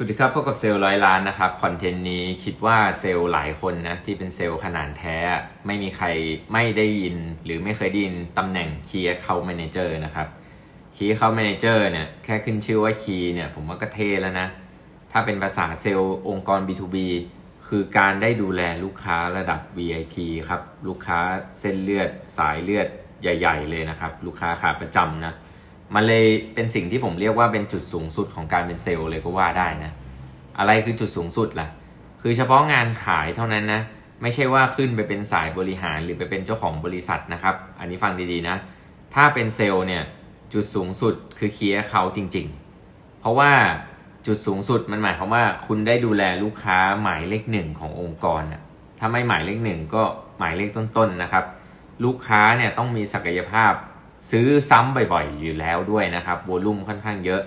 สวัสดีครับพบกับเซลล์ร้อยล้านนะครับคอนเทนต์นี้คิดว่าเซลล์หลายคนนะที่เป็นเซลล์ขนาดแท้ ไม่มีใครไม่ได้ยิน หรือไม่เคยได้ยินตำแหน่ง Key Account Manager นะครับ Key Account Manager เนี่ยแค่ขึ้นชื่อว่า Key เนี่ยผมว่าก็เท่แล้วนะ ถ้าเป็นภาษาเซลล์องค์กร B2B คือการได้ดูแลลูกค้าระดับ VIP ครับ ลูกค้าเส้นเลือดสายเลือดใหญ่ ๆ เลยนะครับ ลูกค้าขาประจำนะ มันเลยเป็นสิ่งที่ผมเรียกว่าเป็นจุดสูงสุดของการเป็นเซลล์เลยก็ว่าได้นะ อะไรคือจุดสูงสุดล่ะ คือเฉพาะงานขายเท่านั้นนะ ไม่ใช่ว่าขึ้นไปเป็นสายบริหารหรือไปเป็นเจ้าของบริษัทนะครับ อันนี้ฟังดีๆนะ ถ้าเป็นเซลล์เนี่ยจุดสูงสุดคือเคลียร์เขาจริง ๆ เพราะว่าจุดสูงสุดมันหมายความว่าคุณได้ดูแลลูกค้าหมายเลขหนึ่งขององค์กรน่ะถ้าไม่หมายเลขหนึ่งก็หมายเลขต้นๆนะครับ ลูกค้าเนี่ยต้องมีศักยภาพ ซื้อซ้ำบ่อยๆ อยู่แล้วด้วยนะครับโวลุ่มค่อนข้างเยอะ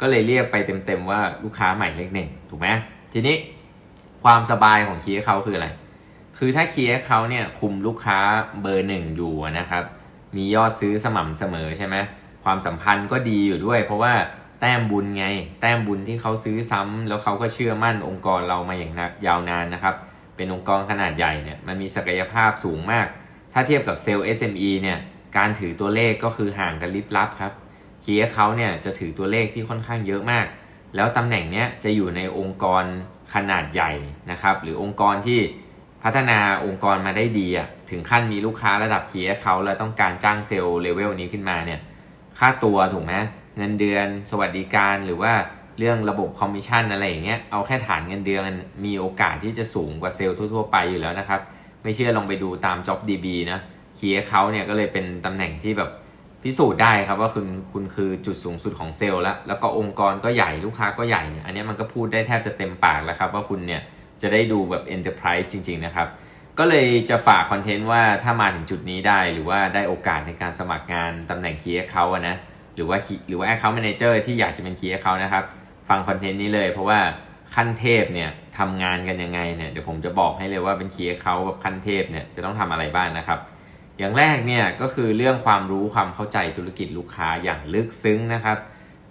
ก็เลยเรียกไปเต็มๆว่าลูกค้าใหม่เลขหนึ่งถูกไหมทีนี้ความสบายของคีย์เขาคืออะไร คือถ้าคีย์เขาเนี่ยคุมลูกค้าเบอร์หนึ่งอยู่นะครับ มียอดซื้อสม่ำเสมอใช่ไหมความสัมพันธ์ก็ดีอยู่ด้วย เพราะว่าแต้มบุญไง แต้มบุญที่เขาซื้อซ้ำแล้วเขาก็เชื่อมั่นองค์กรเรามาอย่างนักยาวนานนะครับ เป็นองค์กรขนาดใหญ่เนี่ยมันมีศักยภาพสูงมาก ถ้าเทียบกับเซลล์ SME เนี่ย การถือตัวเลขก็คือห่างกันลิบลับครับคีย์เขาเนี่ยจะถือตัวเลขที่ค่อนข้างเยอะมาก แล้วตำแหน่งเนี้ยจะอยู่ในองค์กรขนาดใหญ่นะครับหรือองค์กรที่พัฒนาองค์กรมาได้ดีอะถึงขั้นมีลูกค้าระดับคีย์เขาแล้วต้องการจ้างเซลล์เลเวลนี้ขึ้นมาเนี่ยค่าตัวถูกไหมเงินเดือนสวัสดิการหรือว่าเรื่องระบบคอมมิชชั่นอะไรอย่างเงี้ยเอาแค่ฐานเงินเดือนมีโอกาสที่จะสูงกว่าเซลล์ทั่วๆไปอยู่แล้วนะครับ ไม่เชื่อลองไปดูตาม JobDB นะ คีย์เขาเนี่ยก็เลยเป็นตำแหน่งที่แบบพิสูจน์ได้ครับว่าคุณคุณคือจุดสูงสุดของเซลล์แล้วแล้วก็องค์กรก็ใหญ่ลูกค้าก็ใหญ่เนี่ยอันนี้มันก็พูดได้แทบจะเต็มปากแล้วครับว่าคุณเนี่ยจะได้ดูแบบ Enterprise จริง ๆ นะครับ ก็เลยจะฝากคอนเทนต์ว่าถ้ามาถึงจุดนี้ได้หรือว่าได้โอกาสในการสมัครงานตำแหน่ง Key Account อะนะหรือว่าหรือว่า Account Manager ที่อยากจะเป็น Key Account นะครับฟังคอนเทนต์นี้เลยเพราะว่าขั้นเทพเนี่ยทำงานกันยังไงเนี่ยเดี๋ยวผมจะบอกให้เลยว่าเป็น Key Account แบบขั้นเทพเนี่ยจะต้องทำอะไรบ้างนะครับ อย่างแรกเนี่ยก็คือเรื่องความรู้ความเข้าใจธุรกิจลูกค้าอย่างลึกซึ้งนะครับ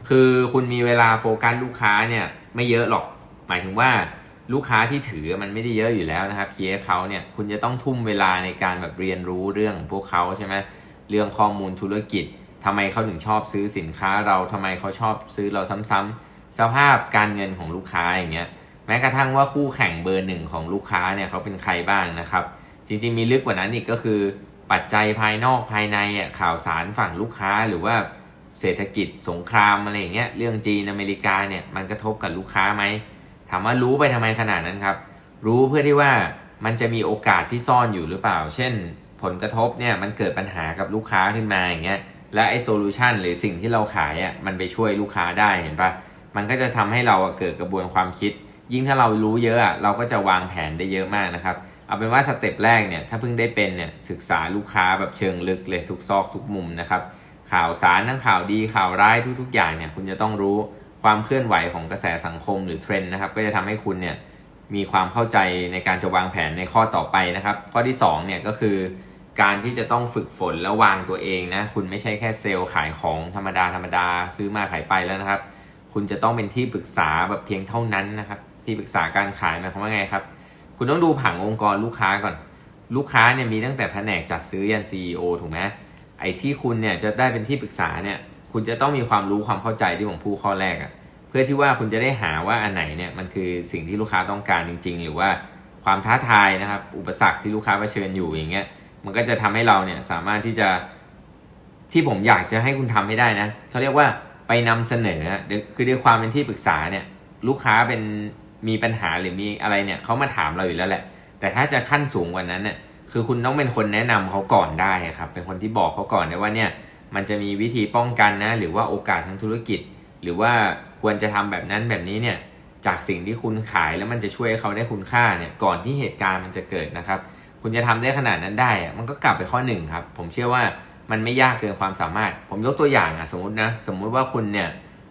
คือคุณมีเวลาโฟกัสลูกค้าเนี่ยไม่เยอะหรอก หมายถึงว่าลูกค้าที่ถือมันไม่ได้เยอะอยู่แล้วนะครับเคีย์เขาเนี่ยคุณจะต้องทุ่มเวลาในการแบบเรียนรู้เรื่องพวกเขาใช่ไหมเรื่องข้อมูลธุรกิจทำไมเขาถึงชอบซื้อสินค้าเราทำไมเขาชอบซื้อเราซ้ำๆสภาพการเงินของลูกค้าอย่างเงี้ยแม้กระทั่งว่าคู่แข่งเบอร์หนึ่งของลูกค้าเนี่ยเขาเป็นใครบ้างนะครับ จริงๆมีลึกกว่านั้นอีกก็คือ ปัจจัยภายนอกภายในอะข่าวสารฝั่งลูกค้าหรือว่าเศรษฐกิจสงครามอะไรอย่างเงี้ยเรื่องจีนอเมริกาเนี่ยมันกระทบกับลูกค้าไหมถามว่ารู้ไปทำไมขนาดนั้นครับ รู้เพื่อที่ว่ามันจะมีโอกาสที่ซ่อนอยู่หรือเปล่า เช่น ผลกระทบเนี่ยมันเกิดปัญหากับลูกค้าขึ้นมาอย่างเงี้ยและไอ้โซลูชันหรือสิ่งที่เราขายอะมันไปช่วยลูกค้าได้เห็นปะมันก็จะทำให้เราเกิดกระบวนความคิด ยิ่งถ้าเรารู้เยอะอะเราก็จะวางแผนได้เยอะมากนะครับ เอาเป็นว่าสเต็ปแรกเนี่ยถ้าเพิ่งได้เป็นเนี่ยศึกษาลูกค้าแบบเชิงลึกเลยทุกซอกทุกมุมนะครับข่าวสารทั้งข่าวดีข่าวร้ายทุกๆ อย่างเนี่ยคุณจะต้องรู้ความเคลื่อนไหวของกระแสสังคมหรือเทรนด์นะครับก็จะทำให้คุณเนี่ยมีความเข้าใจในการจะวางแผนในข้อต่อไปนะครับ ข้อที่2เนี่ยก็คือการที่จะต้องฝึกฝนและวางตัวเองนะคุณไม่ใช่แค่เซลล์ขายของธรรมดาธรรมดาซื้อมาขายไปแล้วนะครับ คุณจะต้องเป็นที่ปรึกษาแบบเพียงเท่านั้นนะครับ ที่ปรึกษาการขายหมายความว่าไงครับ คุณต้องดูผังองค์กรลูกค้าก่อน ลูกค้าเนี่ยมีตั้งแต่แผนกจัดซื้อยัน CEO ถูกไหมไอ้ที่คุณเนี่ยจะได้เป็นที่ปรึกษาเนี่ย คุณจะต้องมีความรู้ความเข้าใจที่ผมพูดข้อแรกอะเพื่อที่ว่าคุณจะได้หาว่าอันไหนเนี่ยมันคือสิ่งที่ลูกค้าต้องการจริง ๆ หรือว่าความท้าทายนะครับ อุปสรรคที่ลูกค้าเผชิญอยู่อย่างเงี้ย มันก็จะทำให้เราเนี่ยสามารถที่จะที่ผมอยากจะให้คุณทำให้ได้นะเขาเรียกว่าไปนำเสนอเดี๋ยวคือด้วยความเป็นที่ปรึกษาเนี่ย ลูกค้าเป็น มีปัญหาหรือมีอะไรเนี่ยเขามาถามเราอยู่แล้วแหละ แต่ถ้าจะขั้นสูงกว่านั้นเนี่ยคือคุณต้องเป็นคนแนะนำเขาก่อนได้ครับ เป็นคนที่บอกเขาก่อนได้ว่าเนี่ยมันจะมีวิธีป้องกันนะ หรือว่าโอกาสทางธุรกิจ หรือว่าควรจะทำแบบนั้นแบบนี้เนี่ยจากสิ่งที่คุณขายแล้วมันจะช่วยให้เขาได้คุณค่าเนี่ยก่อนที่เหตุการณ์มันจะเกิดนะครับ คุณจะทำได้ขนาดนั้นได้อะมันก็กลับไปข้อหนึ่งครับ ผมเชื่อว่ามันไม่ยากเกินความสามารถ ผมยกตัวอย่างอะสมมตินะสมมุติว่าคุณเนี่ย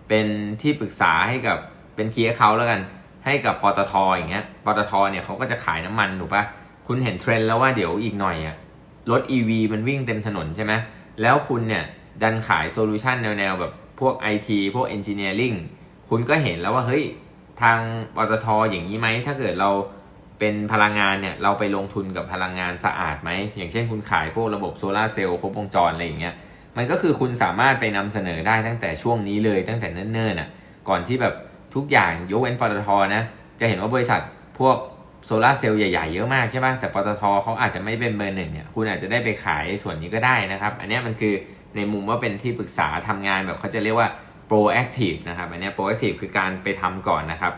เป็นที่ปรึกษาให้กับเป็นเคียร์เขาแล้วกัน ให้กับปตทอย่างเงี้ย ปตทเนี่ยเขาก็จะขายน้ำมันถูกปะคุณเห็นเทรนด์แล้วว่าเดี๋ยวอีกหน่อยอะรถ EV มันวิ่งเต็มถนนใช่ไหมแล้วคุณเนี่ยดันขายโซลูชันแนวๆ แบบพวก IT พวก Engineering คุณก็เห็นแล้วว่าเฮ้ยทางปตทอย่างนี้ไหม ถ้าเกิดเราเป็นพลังงานเนี่ย เราไปลงทุนกับพลังงานสะอาดไหม อย่างเช่นคุณขายพวกระบบโซลาร์เซลล์ครบวงจรอะไรอย่างเงี้ยมันก็คือคุณสามารถไปนำเสนอได้ตั้งแต่ช่วงนี้เลยตั้งแต่เนิ่นๆอะก่อนที่แบบ ทุกอย่างยกเว้นปตทนะ จะเห็นว่าบริษัทพวกโซลาเซลล์ใหญ่ๆเยอะมากใช่ปะแต่ปตทเขาอาจจะไม่เป็นเบอร์หนึ่งเนี่ยคุณอาจจะได้ไปขายส่วนนี้ก็ได้นะครับ อันนี้มันคือในมุมว่าเป็นที่ปรึกษาทำงานแบบเขาจะเรียกว่า proactive นะครับ อันนี้ proactive คือการไปทำก่อนนะครับ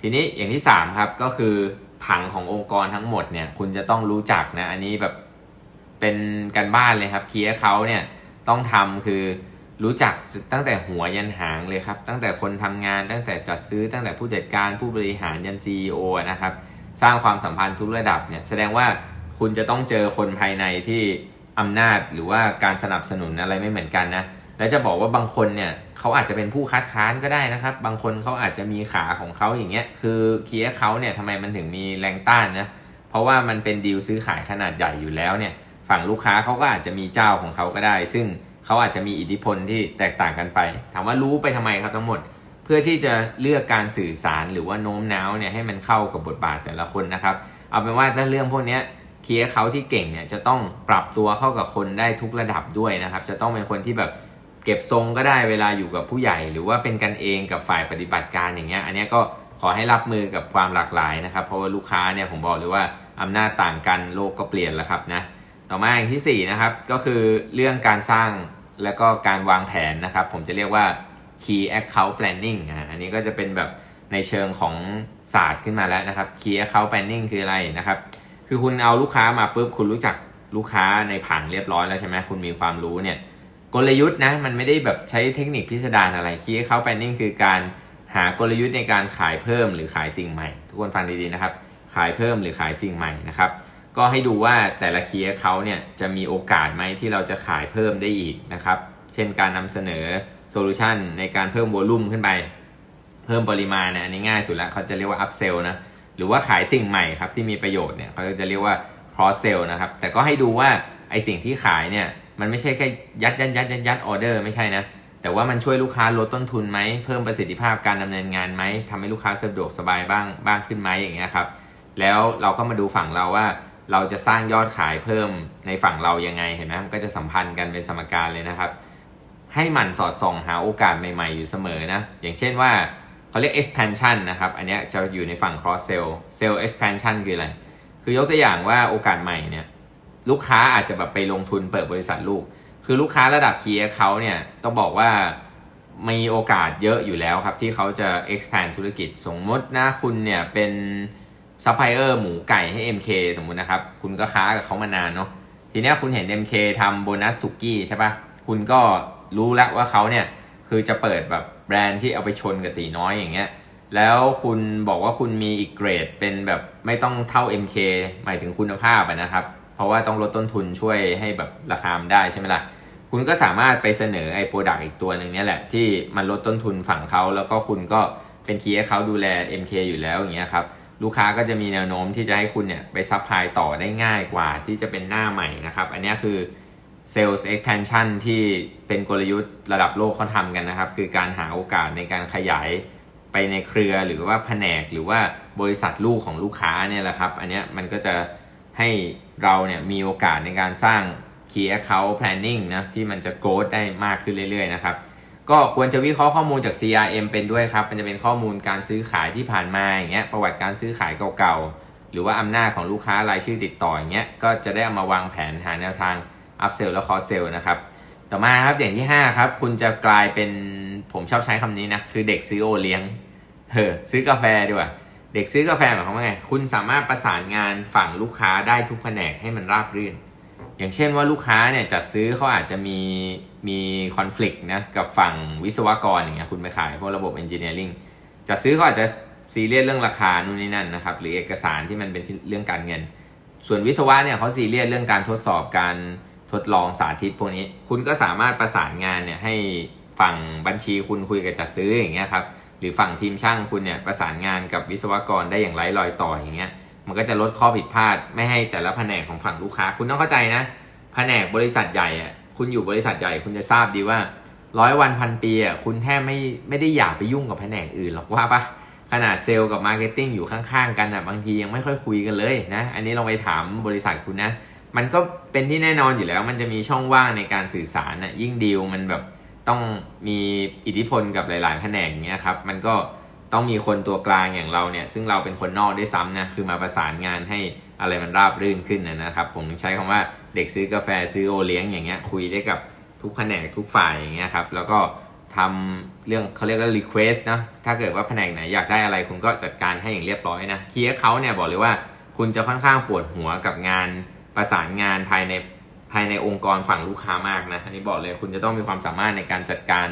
ทีนี้อย่างที่ 3 ครับก็คือผังขององค์กรทั้งหมดเนี่ยคุณจะต้องรู้จักนะ อันนี้แบบเป็นการบ้านเลยครับเคีย์เขาเนี่ยต้องทำคือ รู้จักตั้งแต่หัวยันหางเลยครับ ตั้งแต่คนทำงาน ตั้งแต่จัดซื้อ ตั้งแต่ผู้จัดการผู้บริหารยัน CEO นะครับ สร้างความสัมพันธ์ทุกระดับเนี่ย แสดงว่าคุณจะต้องเจอคนภายในที่อำนาจหรือว่าการสนับสนุนอะไรไม่เหมือนกันนะ แล้วจะบอกว่าบางคนเนี่ยเขาอาจจะเป็นผู้คัดค้านก็ได้นะครับ บางคนเขาอาจจะมีขาของเขาอย่างเงี้ย คือเคียเขาเนี่ยทำไมมันถึงมีแรงต้านนะ เพราะว่ามันเป็นดีลซื้อขายขนาดใหญ่อยู่แล้วเนี่ย ฝั่งลูกค้าเขาก็อาจจะมีเจ้าของเขาก็ได้ ซึ่ง เขาอาจจะมีอิทธิพลที่แตกต่างกันไป ถามว่ารู้ไปทำไมครับทั้งหมด เพื่อที่จะเลือกการสื่อสารหรือว่าโน้มน้าวเนี่ยให้มันเข้ากับบทบาทแต่ละคนนะครับ เอาเป็นว่าถ้าเรื่องพวกนี้เคียเขาที่เก่งเนี่ยจะต้องปรับตัวเข้ากับคนได้ทุกระดับด้วยนะครับ จะต้องเป็นคนที่แบบเก็บทรงก็ได้เวลาอยู่กับผู้ใหญ่ หรือว่าเป็นกันเองกับฝ่ายปฏิบัติการอย่างเงี้ย อันนี้ก็ขอให้รับมือกับความหลากหลายนะครับ เพราะว่าลูกค้าเนี่ยผมบอกเลยว่าอำนาจต่างกันโลกก็เปลี่ยนแล้วครับนะต่อมาอย่างที่4นะครับก็คือเรื่องการสร้าง และก็การวางแผนนะครับ ผมจะเรียกว่า key account planning อะอันนี้ก็จะเป็นแบบในเชิงของศาสตร์ขึ้นมาแล้วนะครับ key account planning คืออะไรนะครับ คือคุณเอาลูกค้ามาปุ๊บคุณรู้จักลูกค้าในผังเรียบร้อยแล้วใช่ไหมคุณมีความรู้เนี่ยกลยุทธ์นะมันไม่ได้แบบใช้เทคนิคพิสดารอะไร key account planning คือการหากลยุทธ์ในการขายเพิ่มหรือขายสิ่งใหม่ ทุกคนฟังดีๆนะครับ ขายเพิ่มหรือขายสิ่งใหม่นะครับ ก็ให้ดูว่าแต่ละคีย์เขาเนี่ยจะมีโอกาสไหมที่เราจะขายเพิ่มได้อีกนะครับ เช่นการนำเสนอโซลูชันในการเพิ่มโวลูมขึ้นไป เพิ่มปริมาณนะอันนี้ง่ายสุดแล้วเขาจะเรียกว่า up sell นะหรือว่าขายสิ่งใหม่ครับที่มีประโยชน์เนี่ยเขาจะเรียกว่า cross sell นะครับ แต่ก็ให้ดูว่าไอสิ่งที่ขายเนี่ยมันไม่ใช่แค่ยัดยัดยัดยัดยัดออเดอร์ไม่ใช่นะ แต่ว่ามันช่วยลูกค้าลดต้นทุนไหม เพิ่มประสิทธิภาพการดำเนินงานไหมทำให้ลูกค้าสะดวกสบายบ้างบ้างขึ้นไหมอย่างเงี้ยครับ แล้วเราก็มาดูฝั่งเราว่า เราจะสร้างยอดขายเพิ่มในฝั่งเรายังไงเห็นไหมมันก็จะสัมพันธ์กันเป็นสมการเลยนะครับ ให้มันสอดส่องหาโอกาสใหม่ ๆ อยู่เสมอนะอย่างเช่นว่าเขาเรียก expansion นะครับ อันนี้จะอยู่ในฝั่ง cross sell sell expansion คืออะไร คือยกตัวอย่างว่าโอกาสใหม่เนี่ยลูกค้าอาจจะแบบไปลงทุนเปิดบริษัทลูก คือลูกค้าระดับ key account เนี่ยต้องบอกว่ามีโอกาสเยอะอยู่แล้วครับ ที่เขาจะ expand ธุรกิจสมมตินะคุณเนี่ยเป็น ซัพพลายเออร์หมูไก่ให้ MK สมมุตินะครับ คุณก็ค้ากับเขามานานเนาะทีนี้คุณเห็น MK ทำโบนัสสุกี้ใช่ปะคุณก็รู้แล้วว่าเขาเนี่ยคือจะเปิดแบบแบรนด์ที่เอาไปชนกับตีน้อยอย่างเงี้ยแล้วคุณบอกว่าคุณมีอีกเกรดเป็นแบบไม่ต้องเท่า MK หมายถึงคุณภาพะนะครับ เพราะว่าต้องลดต้นทุนช่วยให้แบบราคามได้ใช่ไหมล่ะ คุณก็สามารถไปเสนอไอ้โปรดักต์อีกตัวหนึ่งเนี่ยแหละ ที่มันลดต้นทุนฝั่งเขาแล้วก็คุณก็เป็นคีย์ให้เขาดูแล MK อยู่แล้วอย่างเงี้ยครับ ลูกค้าก็จะมีแนวโน้มที่จะให้คุณเนี่ยไปซัพพลายต่อได้ง่ายกว่าที่จะเป็นหน้าใหม่นะครับ อันนี้คือ Sales Expansion ที่เป็นกลยุทธ์ระดับโลกเขาทำกันนะครับ คือการหาโอกาสในการขยายไปในเครือหรือว่าแผนกหรือว่าบริษัทลูกของลูกค้าเนี่ยแหละครับ อันนี้มันก็จะให้เราเนี่ยมีโอกาสในการสร้าง Key Account Planning นะที่มันจะ growth ได้มากขึ้นเรื่อยๆนะครับ ก็ควรจะวิเคราะห์ข้อมูลจาก CRM เป็นด้วยครับ มันจะเป็นข้อมูลการซื้อขายที่ผ่านมาอย่างเงี้ย ประวัติการซื้อขายเก่าๆ หรือว่าอำนาจของลูกค้ารายชื่อติดต่ออย่างเงี้ย ก็จะได้เอามาวางแผนหาแนวทาง upsell และ cross sell นะครับ ต่อมาครับอย่างที่ 5 ครับ คุณจะกลายเป็นผมชอบใช้คำนี้นะ คือเด็กซื้อโอเลี้ยงเฮ้อซื้อกาแฟดีกว่า เด็กซื้อกาแฟหมายความว่าไง คุณสามารถประสานงานฝั่งลูกค้าได้ทุกแผนกให้มันราบรื่น อย่างเช่นว่าลูกค้าเนี่ยจัดซื้อเขาอาจจะมีมีคอน FLICT นะกับฝั่งวิศวกรอย่างเงี้ยคุณไปขายพวกระบบ Engineering จัดซื้อเขาอาจจะซีเรียสเรื่องราคานู่นนี่นั่นนะครับหรือเอกสารที่มันเป็นเรื่องการเงิน ส่วนวิศวะเนี่ยเขาซีเรียสเรื่องการทดสอบการทดลองสาธิตพวกนี้ คุณก็สามารถประสานงานเนี่ยให้ฝั่งบัญชีคุณคุยกับจัดซื้ออย่างเงี้ยครับหรือฝั่งทีมช่างคุณเนี่ยประสานงานกับวิศวกรได้อย่างไร้รอยต่ออย่างเงี้ย มันก็จะลดข้อผิดพลาดไม่ให้แต่ละแผนกของฝั่งลูกค้า คุณต้องเข้าใจนะ แผนกบริษัทใหญ่อะคุณอยู่บริษัทใหญ่ คุณจะทราบดีว่าร้อยวันพันปีอะคุณแทบไม่ไม่ได้อยากไปยุ่งกับแผนกอื่นหรอกว่าปะขนาดเซลล์กับมาร์เก็ตติ้งอยู่ข้างๆกันอะบางทียังไม่ค่อยคุยกันเลยนะอันนี้ลองไปถามบริษัทคุณนะ มันก็เป็นที่แน่นอนอยู่แล้ว มันจะมีช่องว่างในการสื่อสารนะยิ่งดีลมันแบบต้องมีอิทธิพลกับหลาย ๆ แผนกเงี้ยครับมันก็ ต้องมีคนตัวกลางอย่างเราเนี่ย ซึ่งเราเป็นคนนอกด้วยซ้ำนะ คือมาประสานงานให้อะไรมันราบรื่นขึ้นนะครับ ผมใช้คำว่าเด็กซื้อกาแฟซื้อโอเลี้ยงอย่างเงี้ย คุยได้กับทุกแผนกทุกฝ่ายอย่างเงี้ยครับ แล้วก็ทำเรื่องเขาเรียกว่า request นะ ถ้าเกิดว่าแผนกไหนอยากได้อะไรคุณก็จัดการให้อย่างเรียบร้อยนะคีย์เขาเนี่ยบอกเลยว่าคุณจะค่อนข้างปวดหัวกับงานประสานงานภายในภายในองค์กรฝั่งลูกค้ามากนะ อันนี้บอกเลยคุณจะต้องมีความสามารถในการจัดการ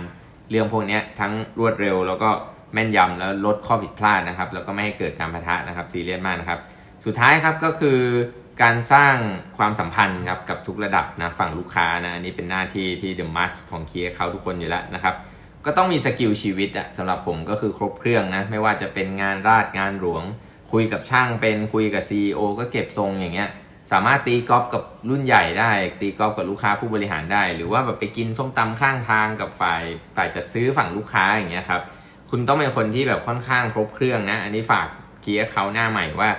เรื่องพวกนี้ทั้งรวดเร็วแล้วก็ แม่นยำแล้วลดข้อผิดพลาดนะครับ แล้วก็ไม่ให้เกิดการปะทะนะครับซีเรียสมากนะครับ สุดท้ายครับก็คือการสร้างความสัมพันธ์ครับกับทุกระดับนะฝั่งลูกค้านะอันนี้เป็นหน้าที่ที่ The Must ของเคียเขาทุกคนอยู่แล้วนะครับ ก็ต้องมีสกิลชีวิตอะสำหรับผมก็คือครบเครื่องนะ ไม่ว่าจะเป็นงานราชงานหลวง คุยกับช่างเป็นคุยกับ CEO ก็เก็บทรงอย่างเงี้ยสามารถตีกอล์ฟกับรุ่นใหญ่ได้ ตีกอล์ฟกับลูกค้าผู้บริหารได้ หรือว่าแบบไปกินส้มตำข้างทางกับฝ่ายฝ่ายจัดซื้อฝั่งลูกค้าอย่างเงี้ยครับ คุณต้องเป็นคนที่แบบค่อนข้างครบเครื่องนะ อันนี้ฝากเคียร์เขาหน้าใหม่ว่า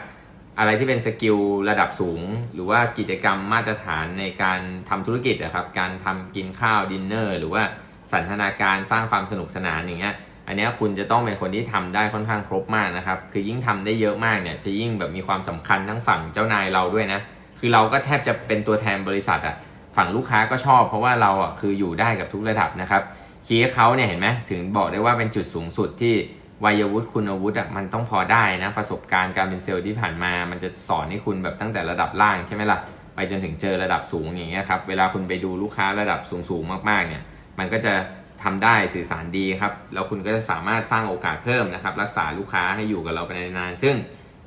อะไรที่เป็นสกิลระดับสูง หรือว่ากิจกรรมมาตรฐานในการทำธุรกิจนะครับ การทำกินข้าวดินเนอร์หรือว่าสันทนาการสร้างความสนุกสนานอย่างเงี้ย อันนี้คุณจะต้องเป็นคนที่ทำได้ค่อนข้างครบมากนะครับ คือยิ่งทำได้เยอะมากเนี่ยจะยิ่งแบบมีความสำคัญทั้งฝั่งเจ้านายเราด้วยนะ คือเราก็แทบจะเป็นตัวแทนบริษัทอะฝั่งลูกค้าก็ชอบ เพราะว่าเราอะคืออยู่ได้กับทุกระดับนะครับ คีย์เขาเนี่ยเห็นไหมถึงบอกได้ว่าเป็นจุดสูงสุดที่วัยวุฒิคุณวุฒิอะมันต้องพอได้นะ ประสบการณ์การเป็นเซลล์ที่ผ่านมา มันจะสอนให้คุณแบบตั้งแต่ระดับล่างใช่ไหมล่ะไปจนถึงเจอระดับสูงอย่างเงี้ยครับเวลาคุณไปดูลูกค้าระดับสูงๆมากๆเนี่ยมันก็จะทำได้สื่อสารดีครับแล้วคุณก็จะสามารถสร้างโอกาสเพิ่มนะครับรักษาลูกค้าให้อยู่กับเราไปนานๆซึ่ง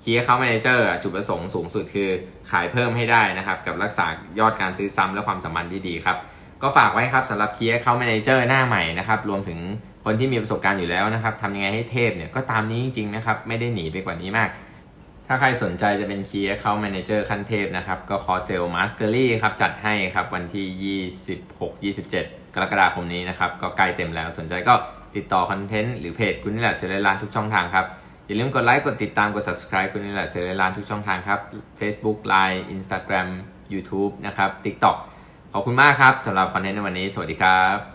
Key Account Manager อะจุดประสงค์สูงสุดคือขายเพิ่มให้ได้นะครับกับรักษายอดการซื้อซ้ำและความสัมพันธ์ที่ดีครับ ก็ฝากไว้ครับสำหรับ Key Account Manager หน้าใหม่นะครับรวมถึงคนที่มีประสบการณ์อยู่แล้วนะครับทำยังไงให้เทพเนี่ยก็ตามนี้จริงๆนะครับไม่ได้หนีไปกว่านี้มาก ถ้าใครสนใจจะเป็น Key Account Manager ขั้นเทพนะครับก็ขอเซลล์ Mastery ครับจัดให้ครับวันที่ 26-27 กรกฎาคมนี้นะครับก็ใกล้เต็มแล้วสนใจก็ติดต่อคอนเทนต์หรือเพจคุณนี่แหละเซเลร้านทุกช่องทางครับอย่าลืมกดไลค์กดติดตามกด subscribe คุณนี่แหละเซเลร้านทุกช่องทางครับ Facebook Line Instagram YouTube นะครับ TikTok ขอบคุณมากครับสำหรับคอนเทนต์ในวันนี้ สวัสดีครับ